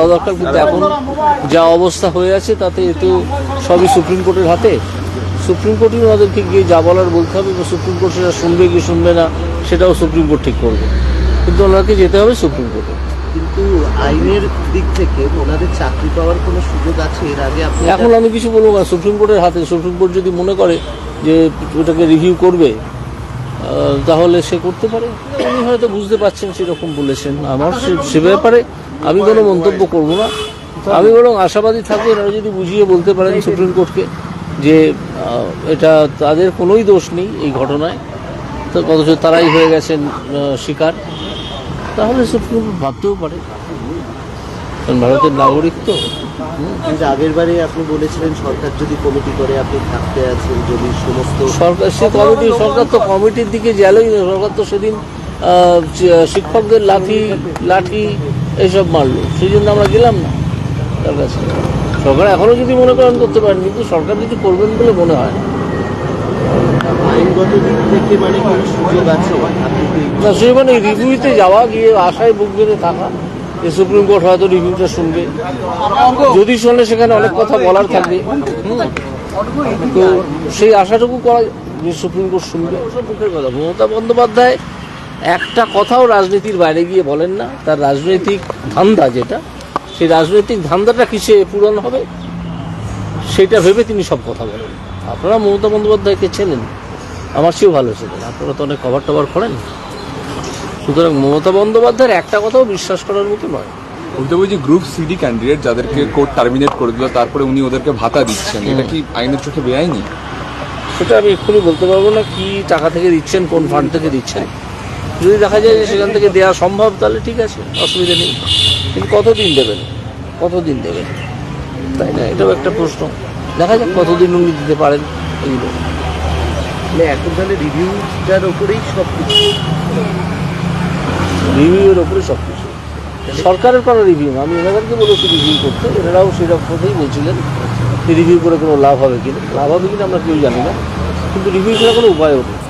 করা দরকার কিন্তু এখন যা অবস্থা হয়ে আছে তাতে এ তো সবই সুপ্রিম কোর্টের হাতে। সুপ্রিম কোর্টই ওনাদেরকে গিয়ে যা বলার বলতে হবে বা সুপ্রিম কোর্ট সেটা শুনবে কি শুনবে না সেটাও সুপ্রিম কোর্ট ঠিক করবে। কিন্তু ওনাকে যেতে হবে সুপ্রিম কোর্টে। কিন্তু আইনের দিক থেকে ওনাদের চাকরি পাওয়ার কোনো সুযোগ আছে? এর আগে আপনি এখন আমি কিছু বলব না সুপ্রিম কোর্টের হাতে সুপ্রিম কোর্ট যদি মনে করে যে ওটাকে রিভিউ করবে তাহলে সে করতে পারে? উনি হয়তো বুঝতে পারছেন সেরকম বলেছেন আমার, সে- ব্যাপারে আমি কোনো মন্তব্য করব না। আমি বরং আশাবাদী থাকব এনারা যদি বুঝিয়ে বলতে পারেন সুপ্রিম কোর্টকে যে এটা তাদের কোনোই দোষ নেই এই ঘটনায়। তো অথচ তারাই হয়ে গেছেন শিকার। তাহলে সুপ্রিম কোর্ট ভাবতেও পারে। কারণ ভারতের নাগরিক তো। কিন্তু আগের বারে আপনি বলেছিলেন সরকার যদি কমিটি করে আপনি থাকতে আছেন যদি সমস্ত সরকার সে কমিটি সরকার তো কমিটির দিকে গেলই না। সরকার তো সেদিন শিক্ষকদের লাঠি লাঠি এইসব মারলো। সেই জন্য আমরা গেলাম না তার কাছে। সরকার এখনও যদি মনে করেন করতে পারেন কিন্তু সরকার যদি করবেন বলে মনে হয় না। মানে না সে মানে রিভিউতে যাওয়া গিয়ে আশায় বুক বেঁধে থাকা। সুপ্রিম কোর্ট হয়তো রিভিউটা শুনবে। যদি শোনে, সেখানে অনেক কথা বলার থাকবে। তো সেই আশাটুকু করা যে সুপ্রিম কোর্ট শুনবে মুখের কথা। মমতা বন্দ্যোপাধ্যায় একটা কথাও রাজনীতির বাইরে গিয়ে বলেন না। তার রাজনৈতিক ধান্দা যেটা, সেই রাজনৈতিক ধান্দাটা কিসে পূরণ হবে, সেটা ভেবে তিনি সব কথা বলেন। আপনারা মমতা বন্দ্যোপাধ্যায়কে চেনেন? আমার চেয়েও ভালো ছিলেন। আপনারা তো অনেক কভার টভার করেন। সুতরাং মমতা বন্দ্যোপাধ্যায়ের একটা কথাও বিশ্বাস করার মতো নয়। বলতে বলছি গ্রুপ সিডি ক্যান্ডিডেট যাদেরকে কোর্ট টার্মিনেট করে দিল তারপরে উনি ওদেরকে ভাতা দিচ্ছেন। এটা কি আইনের চোখে বেআইনি? সেটা আমি এক্ষুনি বলতে পারব না কি টাকা থেকে দিচ্ছেন কোন ফান্ড থেকে দিচ্ছেন। যদি দেখা যায় যে সেখান থেকে দেওয়া সম্ভব তাহলে ঠিক আছে অসুবিধা নেই। কিন্তু কতদিন দেবেন? কতদিন দেবেন? তাই না? এটাও একটা প্রশ্ন। দেখা যাক কতদিন উনি দিতে পারেন এইগুলো। মানে এখন তাহলে রিভিউটার উপরেই সব কিছু রিভিউয়ের ওপরে সব কিছু সরকারের কোনো রিভিউ আমি এনাদেরকে বলেছি রিভিউ করতে। এনারাও সেরকম কথাই বলছিলেন। রিভিউ করে কোনো লাভ হবে কিনা? লাভ হবে কিনা আমরা কেউ জানি না। কিন্তু রিভিউ ছাড়া কোনো উপায় হবে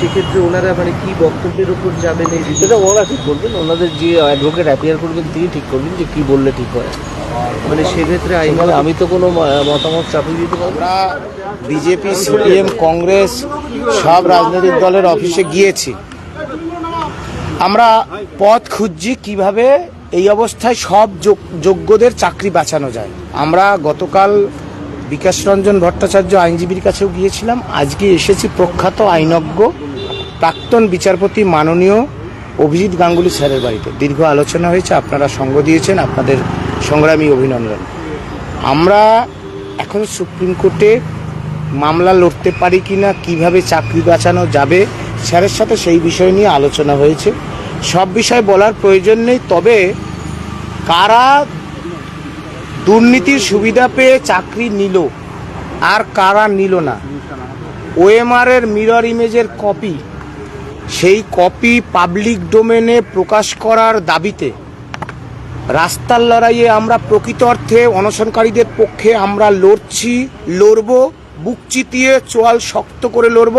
সেক্ষেত্রে ওনারা মানে কি বক্তব্যের উপর যাবেন এই সেটা ওরা ঠিক করবেন ওনাদের যে অ্যাডভোকেট অ্যাপিয়ার করবেন তিনি ঠিক করবেন যে কি বললে ঠিক হয়। মানে সেক্ষেত্রে আইন এখানে আমি তো কোনো মতামত চাপিয়ে দিতে পারব না। আমরা বিজেপি সিপিএম কংগ্রেস সব রাজনৈতিক দলের অফিসে গিয়েছি। আমরা পথ খুঁজছি কীভাবে এই অবস্থায় সব যোগ- যোগ্যদের চাকরি বাঁচানো যায়। আমরা গতকাল বিকাশ রঞ্জন ভট্টাচার্য আইনজীবীর কাছেও গিয়েছিলাম আজকে এসেছি প্রখ্যাত আইনজ্ঞ প্রাক্তন বিচারপতি মাননীয় অভিজিৎ গাঙ্গুলি স্যারের বাড়িতে। দীর্ঘ আলোচনা হয়েছে, আপনারা সঙ্গ দিয়েছেন, আপনাদের সংগ্রামী অভিনন্দন। আমরা এখন সুপ্রিম কোর্টে মামলা লড়তে পারি কি না কীভাবে চাকরি বাঁচানো যাবে, স্যারের সাথে সেই বিষয় নিয়ে আলোচনা হয়েছে। সব বিষয় বলার প্রয়োজন নেই, তবে কারা দুর্নীতির সুবিধা পেয়ে চাকরি নিল আর কারা নিল না ওএমআর এর মিরর ইমেজের কপি সেই কপি পাবলিক ডোমেনে প্রকাশ করার দাবিতে রাস্তার লড়াইয়ে আমরা প্রকৃত অর্থে অনশনকারীদের পক্ষে আমরা লড়ছি, লড়ব, বুক চিতিয়ে চোয়াল শক্ত করে লড়ব।